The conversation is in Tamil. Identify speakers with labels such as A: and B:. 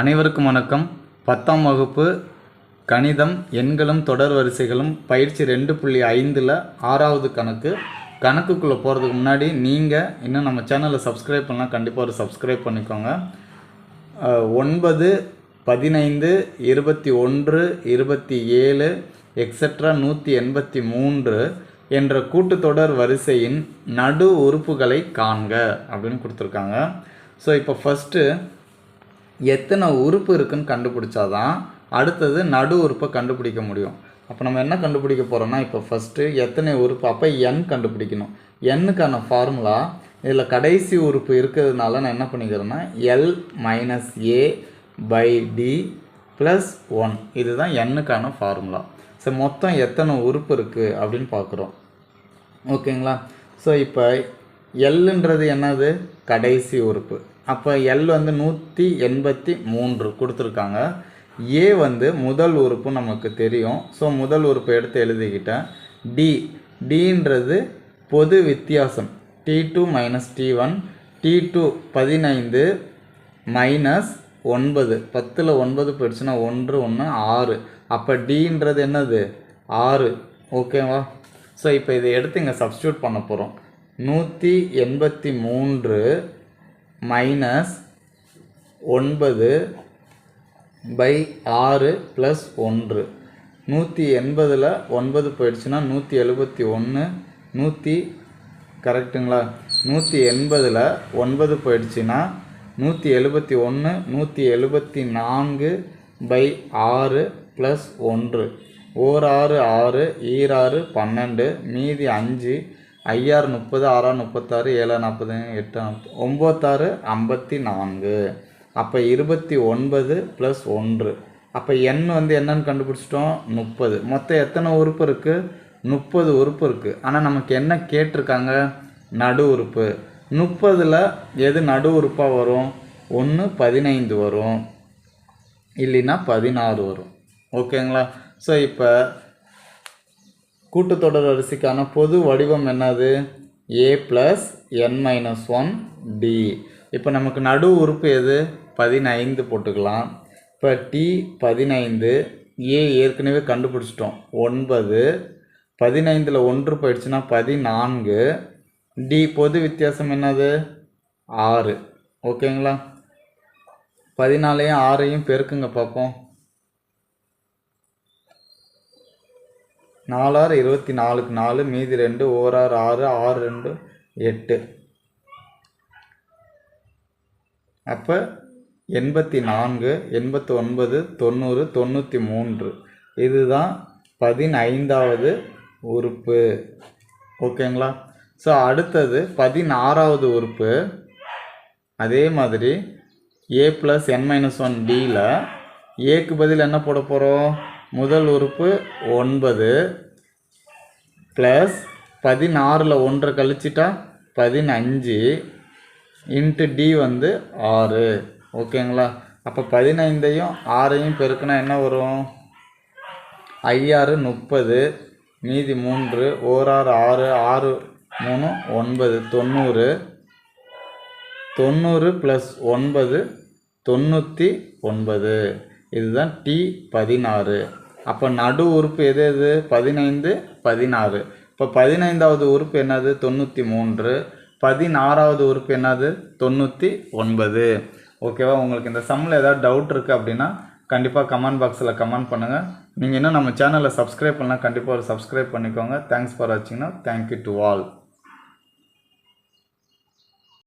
A: அனைவருக்கும் வணக்கம். பத்தாம் வகுப்பு கணிதம் எண்களும் தொடர் வரிசைகளும் பயிற்சி ரெண்டு புள்ளி ஐந்தில் ஆறாவது கணக்கு. கணக்குக்குள்ளே போகிறதுக்கு முன்னாடி நீங்கள் இன்னும் நம்ம சேனலை சப்ஸ்கிரைப் பண்ணலாம் கண்டிப்பாக ஒரு சப்ஸ்கிரைப் பண்ணிக்கோங்க. ஒன்பது பதினைந்து இருபத்தி ஒன்று இருபத்தி ஏழு எக்ஸட்ரா நூற்றி எண்பத்தி மூன்று என்ற கூட்டுத்தொடர் வரிசையின் நடு உறுப்புகளை காண்க அப்படின்னு கொடுத்துருக்காங்க. ஸோ இப்போ ஃபஸ்ட்டு எத்தனை உறுப்பு இருக்குன்னு கண்டுபிடிச்சாதான் அடுத்தது நடு உறுப்பை கண்டுபிடிக்க முடியும். அப்போ நம்ம என்ன கண்டுபிடிக்க போகிறோம்னா இப்போ ஃபஸ்ட்டு எத்தனை உறுப்பு அப்போ என் கண்டுபிடிக்கணும். எண்ணுக்கான ஃபார்முலா இதில் கடைசி உறுப்பு இருக்கிறதுனால நான் என்ன பண்ணிக்கிறேன்னா L minus A by D plus one இதுதான் எண்ணுக்கான ஃபார்முலா ஸோ மொத்தம் எத்தனை உறுப்பு இருக்குது அப்படின்னு பார்க்குறோம். ஓகேங்களா ஸோ இப்போ எல்லுன்றது என்னது? கடைசி உறுப்பு. அப்போ எல் வந்து நூற்றி எண்பத்தி மூன்று கொடுத்துருக்காங்க. ஏ வந்து முதல் உறுப்பு நமக்கு தெரியும். ஸோ முதல் உறுப்பு எடுத்து எழுதிக்கிட்டேன். டி டின்றது பொது வித்தியாசம். D two minus D one D two பதினைந்து மைனஸ் ஒன்பது. பத்தில் ஒன்பது போயிடுச்சுன்னா ஒன்று ஒன்று ஆறு. அப்போ டின்றது என்னது? ஆறு. ஓகேவா ஸோ இப்போ இதை எடுத்து இங்கே சப்ஸ்டியூட் பண்ண போகிறோம் நூற்றி எண்பத்தி மூன்று மைனஸ் ஒன்பது பை ஆறு ப்ளஸ் ஒன்று. நூற்றி எண்பதில் ஒன்பது போயிடுச்சுன்னா நூற்றி எழுபத்தி ஒன்று நூற்றி கரெக்டுங்களா நூற்றி எண்பதில் ஒன்பது போயிடுச்சுன்னா நூற்றி எழுபத்தி ஒன்று நூற்றி எழுபத்தி நான்கு பை ஆறு ப்ளஸ் ஒன்று. ஓர் ஆறு ஆறு ஈராறு பன்னெண்டு மீதி அஞ்சு ஐயாறு முப்பது ஆறாறு முப்பத்தாறு ஏழா நாற்பது எட்டு நாற்பது ஒம்பத்தாறு ஐம்பத்தி நான்கு. அப்போ இருபத்தி ஒன்பது ப்ளஸ் ஒன்று. அப்போ எண் வந்து என்னன்னு கண்டுபிடிச்சிட்டோம்? முப்பது. மொத்தம் எத்தனை உறுப்பு இருக்குது முப்பது உறுப்பு இருக்குது ஆனால் நமக்கு என்ன கேட்டிருக்காங்க? நடு உறுப்பு. முப்பதில் எது நடு உறுப்பாக வரும்? ஒன்று பதினைந்து வரும். இல்லைன்னா பதினாறு வரும். ஓகேங்களா? ஸோ இப்போ கூட்டுத்தொடர் வரிசைக்கான பொது வடிவம் என்னது? A plus N minus one D இப்போ நமக்கு நடு உறுப்பு எது? பதினைந்து போட்டுக்கலாம். இப்போ டி பதினைந்து ஏ ஏற்கனவே கண்டுபிடிச்சிட்டோம். ஒன்பது. பதினைந்தில் ஒன்று போயிடுச்சுன்னா பதினான்கு. டி பொது வித்தியாசம் என்னது? ஆறு. ஓகேங்களா? பதினாலையும் ஆறையும் பெருக்குங்க பார்ப்போம் நாலாறு இருபத்தி நாலுக்கு நாலு மீதி ரெண்டு ஓராறு ஆறு ஆறு ரெண்டு எட்டு. அப்போ எண்பத்தி நான்கு எண்பத்தி ஒன்பது தொண்ணூறு தொண்ணூற்றி மூன்று. இதுதான் பதினைந்தாவது உறுப்பு. ஓகேங்களா? ஸோ அடுத்தது பதினாறாவது உறுப்பு. அதே மாதிரி A plus N minus one டியில் ஏக்கு பதில் என்ன போட போகிறோம் முதல் உறுப்பு ஒன்பது ப்ளஸ் பதினாறில் ஒன்றை கழிச்சிட்டா பதினஞ்சு இன்ட்டு டி வந்து ஆறு. ஓகேங்களா? அப்போ பதினைந்தையும் ஆறையும் பெருக்கினா என்ன வரும்? ஐயாறு முப்பது மீதி மூன்று ஓராறு ஆறு ஆறு மூணு ஒன்பது தொண்ணூறு. தொண்ணூறு ப்ளஸ் ஒன்பது தொண்ணூற்றி ஒன்பது. இதுதான் டி பதினாறு. அப்போ நடு உறுப்பு எது எது? பதினைந்து பதினாறு. இப்போ பதினைந்தாவது உறுப்பு என்னது? தொண்ணூற்றி மூன்று. பதினாறாவது உறுப்பு என்னது? தொண்ணூற்றி ஒன்பது. ஓகேவா உங்களுக்கு இந்த சம்மில் ஏதாவது டவுட் இருக்குது அப்படின்னா கண்டிப்பாக கமெண்ட் பாக்ஸில் கமெண்ட் பண்ணுங்கள் நீங்கள் இன்னும் நம்ம சேனலை சப்ஸ்கிரைப் பண்ணலாம் கண்டிப்பாக ஒரு சப்ஸ்கிரைப் பண்ணிக்கோங்க. தேங்க்ஸ் ஃபார் வாட்சிங்னா தேங்க்யூ டு ஆல்